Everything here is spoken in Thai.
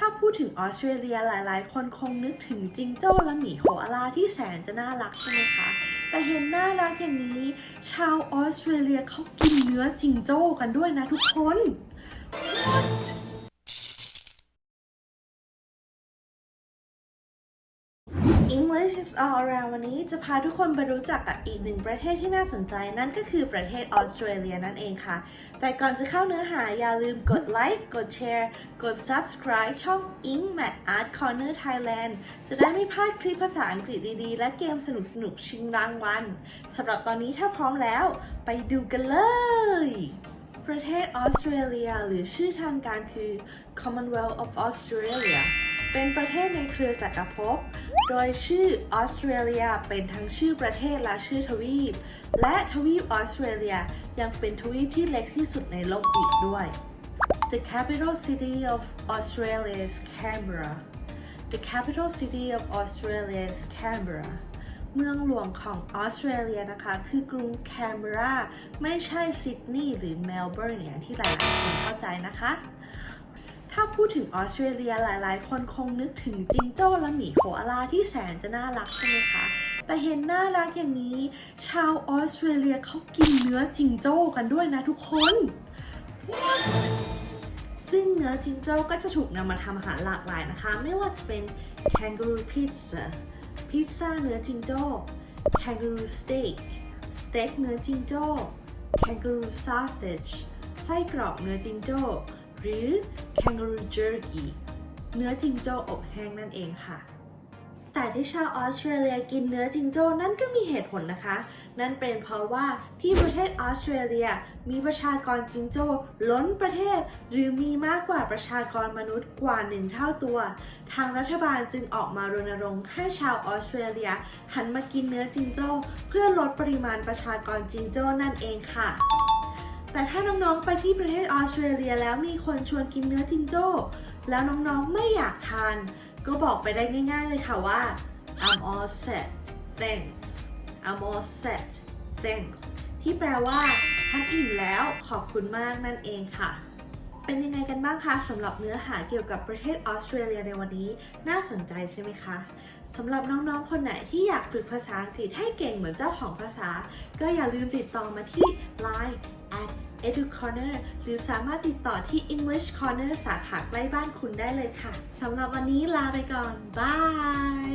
ถ้าพูดถึงออสเตรเลียหลาย ๆ คนคงนึกถึงจิงโจ้และหมีโคอาลาที่แสนจะน่ารักใช่ไหมคะ แต่เห็นน่ารักอย่างนี้ ชาวออสเตรเลียเขากินเนื้อจิงโจ้กันด้วยนะทุกคน English is all around วันนี้จะพาทุกคนไปรู้จักกับอีกหนึ่งประเทศที่น่าสนใจนั่นก็คือประเทศออสเตรเลียนั่นเองค่ะ แต่ก่อนจะเข้าเนื้อหาอย่าลืมกดไลค์กดแชร์กด subscribe ช่อง Ink Mat Art Corner Thailand จะได้ไม่พลาดคลิปภาษาอังกฤษดีๆ และเกมสนุกๆ ชิงรางวัลสำหรับตอนนี้ถ้าพร้อมแล้ว ไปดูกันเลยประเทศออสเตรเลีย หรือชื่อทางการคือ Commonwealth of Australia เป็นประเทศในเครือจักรภพ โดยชื่อออสเตรเลียเป็นทั้งชื่อประเทศและชื่อทวีป และทวีปออสเตรเลียยังเป็นทวีปที่เล็กที่สุดในโลกอีกด้วย The capital city of Australia is Canberra. The capital city of Australia is Canberra. เมืองหลวงของออสเตรเลียนะคะ คือกรุงแคนเบราไม่ใช่ซิดนีย์หรือเมลเบิร์นอย่างที่หลายๆคนเข้าใจนะคะ ถ้าพูดถึงออสเตรเลียหลายๆ คนคงนึกถึงจิงโจ้และหมีโคอาลาที่แสนจะน่ารักใช่ไหมคะ แต่เห็นน่ารักอย่างนี้ ชาวออสเตรเลียเขากินเนื้อจิงโจ้กันด้วยนะทุกคน What? ซึ่งเนื้อจิงโจ้ก็จะถูกนำมาทำอาหารหลากหลายนะคะ ไม่ว่าจะเป็น kangaroo pizza พิซซ่าเนื้อจิงโจ้ kangaroo steak สเต็กเนื้อจิงโจ้ kangaroo sausage ไส้กรอกเนื้อจิงโจ้ หรือ kangaroo jerky เนื้อจิงโจ้อบแห้งนั่นเองค่ะ แต่ที่ชาวออสเตรเลียกินเนื้อจิงโจ้นั่นก็มีเหตุผลนะคะ นั่นเป็นเพราะว่าที่ประเทศออสเตรเลียมีประชากรจิงโจ้ล้นประเทศ หรือมีมากกว่าประชากรมนุษย์กว่าหนึ่งเท่าตัว ทางรัฐบาลจึงออกมารณรงค์ให้ชาวออสเตรเลีย หันมากินเนื้อจิงโจ้เพื่อลดปริมาณประชากรจิงโจ้นั่นเองค่ะ แต่ถ้าน้องๆไปที่ประเทศออสเตรเลียแล้วมีคนชวนกินเนื้อจิงโจ้ แล้วน้องๆไม่อยากทาน ก็บอกไปได้ง่ายๆเลยค่ะว่า I'm all set thanks I'm all set thanks ที่แปลว่าฉันอิ่มแล้วขอบคุณมากนั่นเองค่ะ เป็นยังไงกันบ้างคะสำหรับเนื้อหาเกี่ยวกับประเทศออสเตรเลียในวันนี้น่าสนใจใช่ไหมคะสำหรับน้องๆ คนไหนที่อยากฝึกภาษาอังกฤษให้เก่งเหมือนเจ้าของภาษา ก็อย่าลืมติดต่อมาที่ Line at educorner หรือสามารถติดต่อที่ English Corner สาขาใกล้บ้านคุณได้เลยค่ะ สำหรับวันนี้ลาไปก่อน บาย